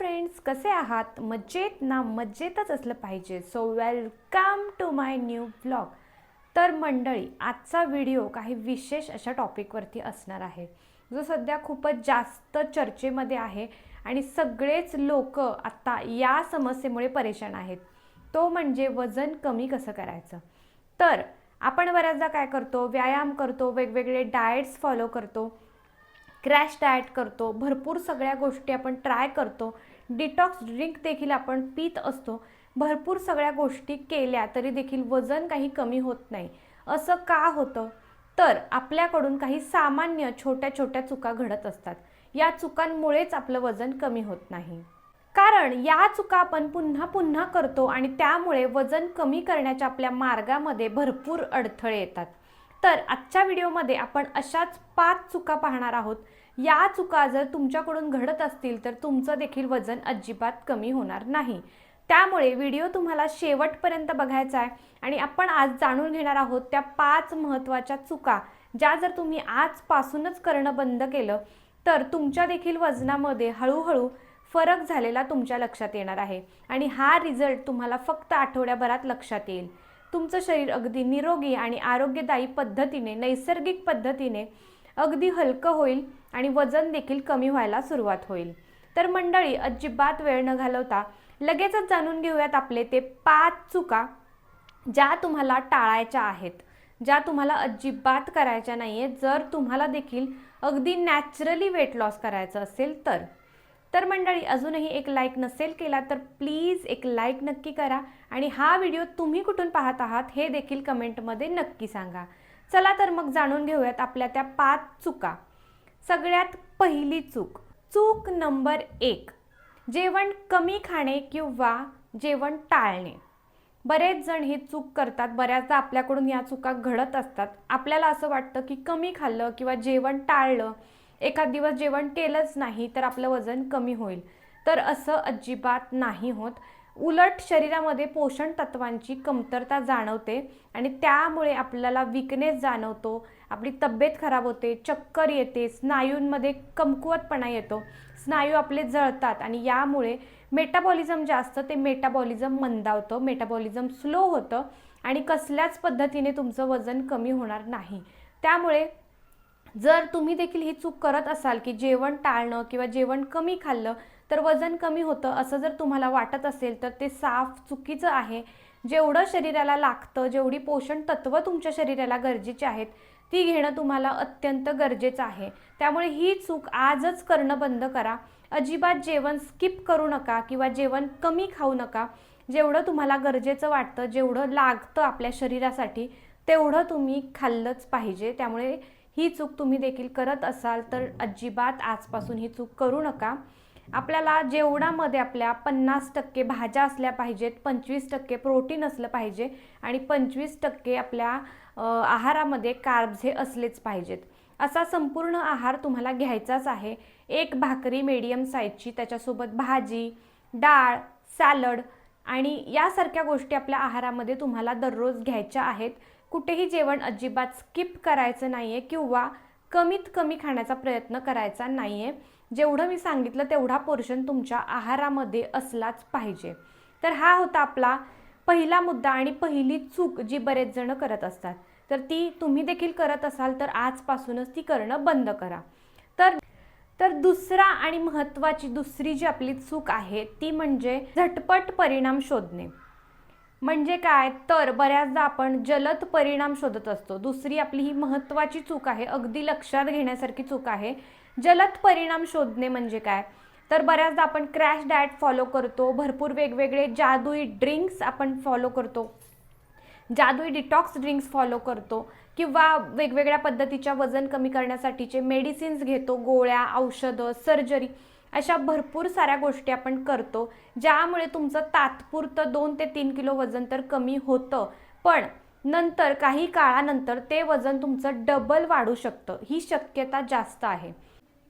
Friends कसे आहात? मज्जेत ना मज्जेतच असलं पाहिजे. So welcome to my new blog तर मंडळी आजचा व्हिडिओ काही विशेष अशा टॉपिकवरती असणार आहे. जो सध्या खूपच जास्त चर्चेमध्ये आहे आणि सगळेच लोक आत्ता या समस्येमुळे परेशान आहेत. तो म्हणजे वजन कमी कसं करायचं? तर आपण बऱ्याचदा काय करतो? व्यायाम करतो वेगवेगळे डाएट्स फॉलो करतो क्रॅश डाएट करतो भरपूर सगळ्या गोष्टी आपण ट्राय करतो. डिटॉक्स ड्रिंक देखील आपण पित असतो. भरपूर सगळ्या गोष्टी केल्या तरी देखील वजन काही कमी होत नाही. असं का होतं? तर आपल्याकडून काही सामान्य छोट्या छोट्या चुका घडत असतात. या चुकांमुळेच आपलं वजन कमी होत नाही. कारण या चुका आपण पुन्हा पुन्हा करतो आणि त्यामुळे वजन कमी करण्याच्या आपल्या मार्गामध्ये भरपूर अडथळे येतात. तर आजच्या व्हिडिओमध्ये आपण अशाच पाच चुका पाहणार आहोत. या चुका जर तुमच्याकडून घडत असतील तर तुमचं देखील वजन अजिबात कमी होणार नाही. त्यामुळे व्हिडिओ तुम्हाला शेवटपर्यंत बघायचा आहे आणि आपण आज जाणून घेणार आहोत त्या पाच महत्त्वाच्या चुका ज्या जर तुम्ही आजपासूनच करणं बंद केलं तर तुमच्या देखील वजनामध्ये हळूहळू फरक झालेला तुमच्या लक्षात येणार आहे. आणि हा रिझल्ट तुम्हाला फक्त आठवड्याभरात लक्षात येईल. तुमचं शरीर अगदी निरोगी आणि आरोग्यदायी पद्धतीने नैसर्गिक पद्धतीने अगदी हलकं होईल. आणि वजन देखील कमी व्हायला सुरुवात होईल. तर मंडळी अजिबात वेळ न घालवता लगेचच जाणून घेऊयात आपले ते पाच चुका ज्या तुम्हाला टाळायच्या आहेत ज्या तुम्हाला अजिबात करायच्या नाही आहेत जर तुम्हाला देखील अगदी नॅचरली वेट लॉस करायचं असेल तर. तर मंडळी अजूनही एक लाईक नसेल केला तर प्लीज एक लाईक नक्की करा आणि हा व्हिडिओ तुम्ही कुठून पाहत आहात हे देखील कमेंटमध्ये नक्की सांगा. चला तर मग जाणून घेऊयात आपल्या त्या पाच चुका. सगळ्यात पहिली चूक. चूक नंबर एक. जेवण कमी खाणे किंवा जेवण टाळणे. बरेच जण हे चूक करतात. बऱ्याचदा आपल्याकडून या चुका घडत असतात. आपल्याला असं वाटतं की कमी खाल्लं किंवा जेवण टाळलं एखाद दिवस जेवण केलंच नाही तर आपलं वजन कमी होईल. तर असं अजिबात नाही होत. उलट शरीरामध्ये पोषण तत्वांची कमतरता जाणवते आणि त्यामुळे आपल्याला विकनेस जाणवतो. आपली तब्येत खराब होते चक्कर येते स्नायूंमध्ये कमकुवतपणा येतो. स्नायू आपले जळतात आणि यामुळे मेटाबॉलिझम जे असतं ते मेटाबॉलिझम मंदावतं मेटाबॉलिझम स्लो होतं आणि कसल्याच पद्धतीने तुमचं वजन कमी होणार नाही. त्यामुळे जर तुम्ही देखील ही चूक करत असाल की जेवण टाळणं किंवा जेवण कमी खाल्लं तर वजन कमी होतं असं जर तुम्हाला वाटत असेल तर ते साफ चुकीचं आहे. जेवढं शरीराला लागतं जेवढी पोषण तत्त्व तुमच्या शरीराला गरजेची आहेत ती घेणं तुम्हाला अत्यंत गरजेचं आहे. त्यामुळे ही चूक आजच करणं बंद करा. अजिबात जेवण स्किप करू नका किंवा जेवण कमी खाऊ नका. जेवढं तुम्हाला गरजेचं वाटतं जेवढं लागतं आपल्या शरीरासाठी तेवढं तुम्ही खाल्लंच पाहिजे. त्यामुळे ही चूक तुम्ही देखील करत असाल तर अजिबात आजपासून ही चूक करू नका. आपल्याला जेवणामध्ये आपल्या पन्नास टक्के भाज्या असल्या पाहिजेत पंचवीस टक्के प्रोटीन असलं पाहिजे आणि पंचवीस टक्के आपल्या आहारामध्ये कार्ब्स हे असलेच पाहिजेत. असा संपूर्ण आहार तुम्हाला घ्यायचाच आहे. एक भाकरी मीडियम साईजची त्याच्यासोबत भाजी डाळ सॅलड आणि यासारख्या गोष्टी आपल्या आहारामध्ये तुम्हाला दररोज घ्यायच्या आहेत. कुठेही जेवण अजिबात स्किप करायचं नाही आहे किंवा कमीत कमी खाण्याचा प्रयत्न करायचा नाही आहे जेवढं मी सांगितलं तेवढा पोर्शन तुमच्या आहारामध्ये असलाच पाहिजे. तर हा होता आपला पहिला मुद्दा आणि पहिली चूक जी बरेच जण करत असतात. तर ती तुम्ही देखील करत असाल तर आजपासूनच ती करणं बंद करा. तर तर दुसरा आणि महत्त्वाची दुसरी जी आपली चूक आहे ती म्हणजे झटपट परिणाम शोधणे. म्हणजे काय? तर बऱ्याचदा आपण जलद परिणाम शोधत असतो. दुसरी आपली ही महत्त्वाची चूक आहे अगदी लक्षात घेण्यासारखी चूक आहे. जलद परिणाम शोधणे म्हणजे काय? तर बऱ्याचदा आपण क्रॅश डाएट फॉलो करतो भरपूर वेगवेगळे जादुई ड्रिंक्स आपण फॉलो करतो. जादुई डिटॉक्स ड्रिंक्स फॉलो करतो किंवा वेगवेगळ्या पद्धतीच्या वजन कमी करण्यासाठीचे मेडिसिन्स घेतो गोळ्या औषधं सर्जरी अशा भरपूर साऱ्या गोष्टी आपण करतो ज्यामुळे तुमचं तात्पुरतं दोन ते तीन किलो वजन तर कमी होतं पण नंतर काही काळानंतर ते वजन तुमचं डबल वाढू शकतं ही शक्यता जास्त आहे.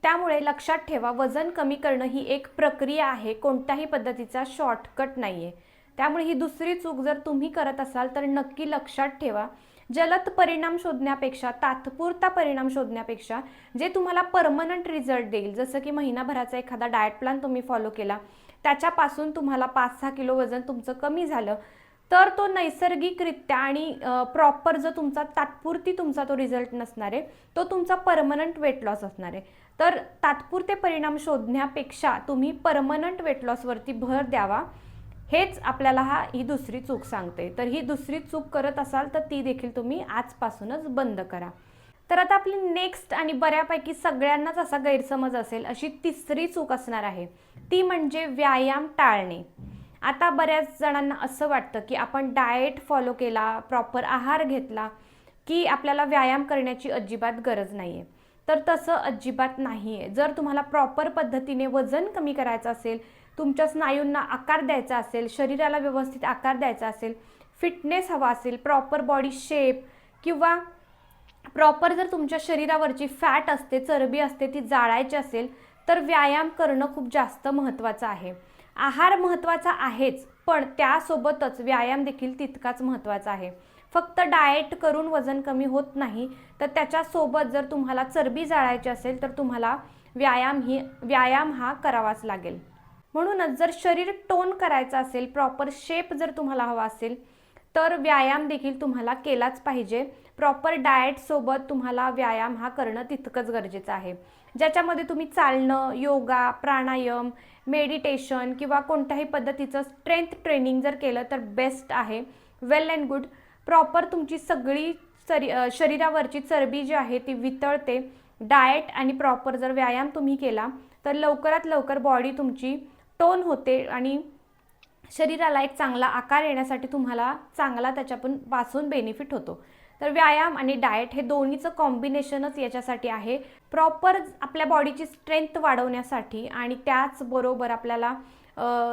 त्यामुळे लक्षात ठेवा वजन कमी करणं ही एक प्रक्रिया आहे कोणत्याही पद्धतीचा शॉर्टकट नाही आहे त्यामुळे ही दुसरी चूक जर तुम्ही करत असाल तर नक्की लक्षात ठेवा. जलद परिणाम शोधण्यापेक्षा तात्पुरता परिणाम शोधण्यापेक्षा जे तुम्हाला परमनंट रिझल्ट देईल जसं की महिनाभराचा एखादा डाएट प्लॅन तुम्ही फॉलो केला त्याच्यापासून तुम्हाला पाच सहा किलो वजन तुमचं कमी झालं तर तो नैसर्गिकरित्या आणि प्रॉपर जो तुमचा तात्पुरती तुमचा तो रिझल्ट नसणार आहे तो तुमचा परमनंट वेट लॉस असणार. आहे तर तात्पुरते परिणाम शोधण्यापेक्षा तुम्ही परमनंट वेट लॉसवरती भर द्यावा. हेच आपल्याला हा ही दुसरी चूक सांगते. तर ही दुसरी चूक करत असाल तर ती देखील तुम्ही आजपासूनच बंद करा. तर आता आपली नेक्स्ट आणि बऱ्यापैकी सगळ्यांनाच असा गैरसमज असेल अशी तिसरी चूक असणार आहे. ती म्हणजे व्यायाम टाळणे. आता बऱ्याच जणांना असं वाटतं की आपण डाएट फॉलो केला प्रॉपर आहार घेतला की आपल्याला व्यायाम करण्याची अजिबात गरज नाही आहे तर तसं अजिबात नाही आहे जर तुम्हाला प्रॉपर पद्धतीने वजन कमी करायचं असेल तुमच्या स्नायूंना आकार द्यायचा असेल शरीराला व्यवस्थित आकार द्यायचा असेल फिटनेस हवा असेल प्रॉपर बॉडी शेप किंवा प्रॉपर जर तुमच्या शरीरावरची फॅट असते चरबी असते ती जाळायची असेल तर व्यायाम करणं खूप जास्त महत्त्वाचं आहे. आहार महत्त्वाचा आहेच पण त्यासोबतच व्यायाम देखील तितकाच महत्त्वाचा आहे. फक्त डाएट करून वजन कमी होत नाही तर त्याच्यासोबत जर तुम्हाला चरबी जाळायची असेल तर तुम्हाला व्यायाम ही व्यायाम हा करावाच लागेल. म्हणूनच जर शरीर टोन करायचं असेल प्रॉपर शेप जर तुम्हाला हवा असेल तर व्यायाम देखील तुम्हाला केलाच पाहिजे. प्रॉपर डाएटसोबत तुम्हाला व्यायाम हा करणं तितकंच गरजेचं आहे. ज्याच्यामध्ये तुम्ही चालणं योगा प्राणायाम मेडिटेशन किंवा कोणत्याही पद्धतीचं स्ट्रेंथ ट्रेनिंग जर केलं तर बेस्ट आहे. वेल अँड गुड प्रॉपर तुमची सगळी चरी शरीरावरची चरबी जी आहे ती वितळते. डाएट आणि प्रॉपर जर व्यायाम तुम्ही केला तर लवकरात लवकर बॉडी तुमची टोन होते आणि शरीराला एक चांगला आकार येण्यासाठी तुम्हाला चांगला त्याच्यापणपासून बेनिफिट होतो. तर व्यायाम आणि डाएट हे दोन्हीचं कॉम्बिनेशनच याच्यासाठी आहे. प्रॉपर आपल्या बॉडीची स्ट्रेंथ वाढवण्यासाठी आणि त्याचबरोबर आपल्याला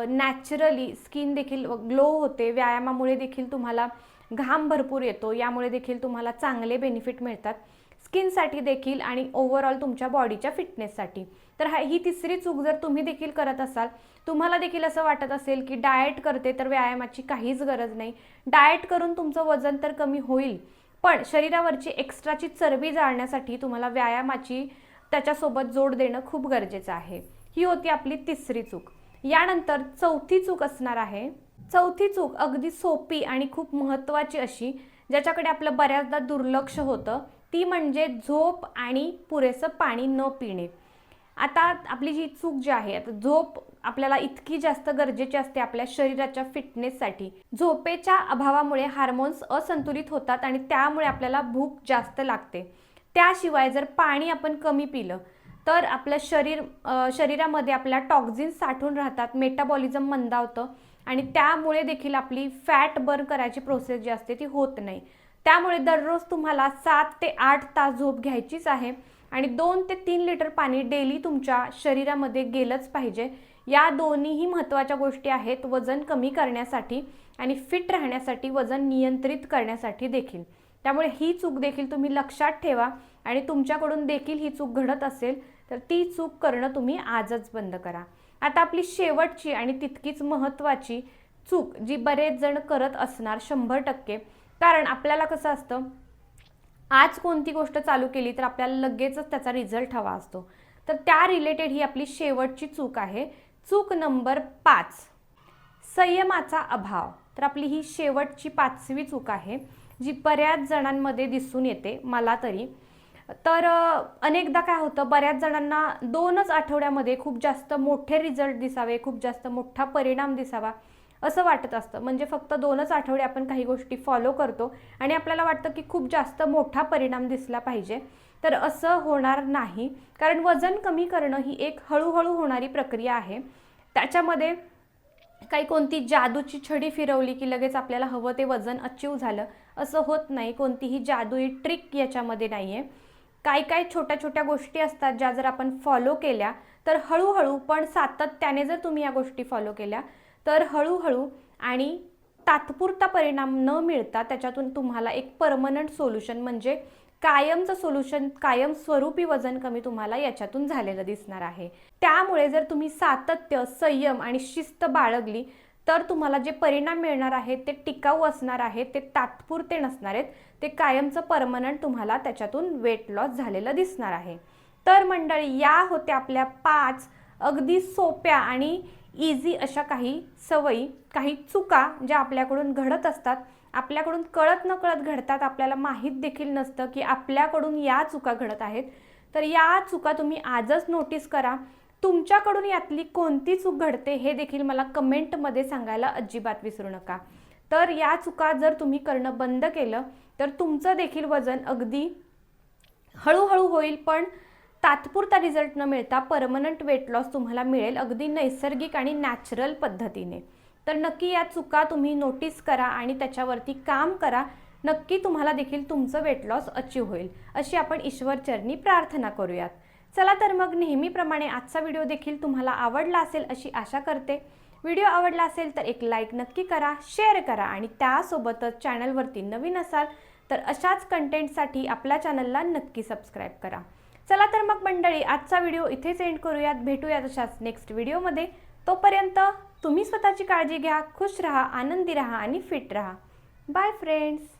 नॅचरली स्किन देखील ग्लो होते. व्यायामामुळे देखील तुम्हाला घाम भरपूर येतो यामुळे देखील तुम्हाला चांगले बेनिफिट मिळतात. स्किनसाठी देखील आणि ओव्हरऑल तुमच्या बॉडीच्या फिटनेससाठी तर हा ही तिसरी चूक जर तुम्ही देखील करत असाल तुम्हाला देखील असं वाटत असेल की डाएट करते तर व्यायामाची काहीच गरज नाही. डाएट करून तुमचं वजन तर कमी होईल पण शरीरावरची एक्स्ट्राची चरबी जाळण्यासाठी तुम्हाला व्यायामाची त्याच्यासोबत जोड देणं खूप गरजेचं आहे. ही होती आपली तिसरी चूक. यानंतर चौथी चूक असणार आहे. चौथी चूक अगदी सोपी आणि खूप महत्त्वाची अशी ज्याच्याकडे आपलं बऱ्याचदा दुर्लक्ष होतं ती म्हणजे झोप आणि पुरेसं पाणी न पिणे. आता आपली जी चूक जी आहे आता झोप आपल्याला इतकी जास्त गरजेची असते आपल्या शरीराच्या फिटनेससाठी. झोपेच्या अभावामुळे हार्मोन्स असंतुलित होतात आणि त्यामुळे आपल्याला भूक जास्त लागते. त्याशिवाय जर पाणी आपण कमी पिलं तर आपलं शरीर शरीरामध्ये आपल्या टॉक्झिन्स साठून राहतात मेटाबॉलिझम मंदावतं आणि त्यामुळे देखील आपली फॅट बर्न करायची प्रोसेस जी असते ती होत नाही. त्यामुळे दररोज तुम्हाला सात ते आठ तास झोप घ्यायचीच आहे आणि दोन ते तीन लिटर पाणी डेली तुमच्या शरीरामध्ये गेलंच पाहिजे. या दोन्हीही महत्त्वाच्या गोष्टी आहेत वजन कमी करण्यासाठी आणि फिट राहण्यासाठी वजन नियंत्रित करण्यासाठी देखील. त्यामुळे ही चूक देखील तुम्ही लक्षात ठेवा आणि तुमच्याकडून देखील ही चूक घडत असेल तर ती चूक करणं तुम्ही आजच बंद करा. आता आपली शेवटची आणि तितकीच महत्त्वाची चूक जी बरेच जण करत असणार शंभर टक्के. कारण आपल्याला कसं असतं आज कोणती गोष्ट चालू केली तर आपल्याला लगेचच त्याचा रिझल्ट हवा असतो. तर त्या रिलेटेड ही आपली शेवटची चूक आहे. चूक नंबर पाच संयमाचा अभाव. तर आपली ही शेवटची पाचवी चूक आहे जी बऱ्याच जणांमध्ये दिसून येते मला तरी. तर अनेकदा काय होतं बऱ्याच जणांना दोनच आठवड्यामध्ये खूप जास्त मोठे रिझल्ट दिसावे खूप जास्त मोठा परिणाम दिसावा असं वाटत असतं. म्हणजे फक्त दोनच आठवडे आपण काही गोष्टी फॉलो करतो आणि आपल्याला वाटतं की खूप जास्त मोठा परिणाम दिसला पाहिजे. तर असं होणार नाही. कारण वजन कमी करणं ही एक हळूहळू होणारी प्रक्रिया आहे. त्याच्यामध्ये काही कोणती जादूची छडी फिरवली की लगेच आपल्याला हवं ते वजन अचीव झालं असं होत नाही. कोणतीही जादूई ट्रिक याच्यामध्ये नाही आहे काय काय छोट्या छोट्या गोष्टी असतात ज्या जर आपण फॉलो केल्या तर हळूहळू पण सातत्याने जर तुम्ही या गोष्टी फॉलो केल्या तर हळूहळू आणि तात्पुरता परिणाम न मिळता त्याच्यातून तुम्हाला एक परमनंट सोल्युशन म्हणजे कायमचं सोल्युशन कायम स्वरूपी वजन कमी तुम्हाला याच्यातून झालेलं दिसणार आहे. त्यामुळे जर तुम्ही सातत्य संयम आणि शिस्त बाळगली तर तुम्हाला जे परिणाम मिळणार आहेत ते टिकाऊ असणार आहेत ते तात्पुरते नसणार आहेत ते कायमचं परमनंट तुम्हाला त्याच्यातून वेट लॉस झालेलं दिसणार आहे. तर मंडळी या होत्या आपल्या पाच अगदी सोप्या आणि इझी अशा काही सवयी काही चुका ज्या आपल्याकडून घडत असतात. आपल्याकडून कळत न कळत घडतात आपल्याला माहीत देखील नसतं की आपल्याकडून या चुका घडत आहेत. तर या चुका तुम्ही आजच नोटीस करा. तुमच्याकडून यातली कोणती चूक घडते हे देखील मला कमेंटमध्ये सांगायला अजिबात विसरू नका. तर या चुका जर तुम्ही करणं बंद केलं तर तुमचं देखील वजन अगदी हळूहळू होईल पण तात्पुरता रिझल्ट न मिळता परमनंट वेट लॉस तुम्हाला मिळेल अगदी नैसर्गिक आणि नॅचरल पद्धतीने. तर नक्की या चुका तुम्ही नोटीस करा आणि त्याच्यावरती काम करा. नक्की तुम्हाला देखील तुमचं वेट लॉस अचीव होईल. अशी आपण ईश्वरचरणी प्रार्थना करूयात. चला तर मग नेहमीप्रमाणे आजचा व्हिडिओ देखील तुम्हाला आवडला असेल अशी आशा करते. व्हिडिओ आवडला असेल तर एक लाईक नक्की करा शेअर करा आणि त्यासोबतच चॅनलवरती नवीन असाल तर अशाच कंटेंटसाठी आपल्या चॅनलला नक्की सबस्क्राईब करा. चला तर मग मंडळी आजचा व्हिडिओ इथेच एंड करूयात. भेटूयात अशाच नेक्स्ट व्हिडिओमध्ये तोपर्यंत तुम्ही स्वतःची काळजी घ्या खुश रहा आनंदी रहा आणि फिट रहा. Bye friends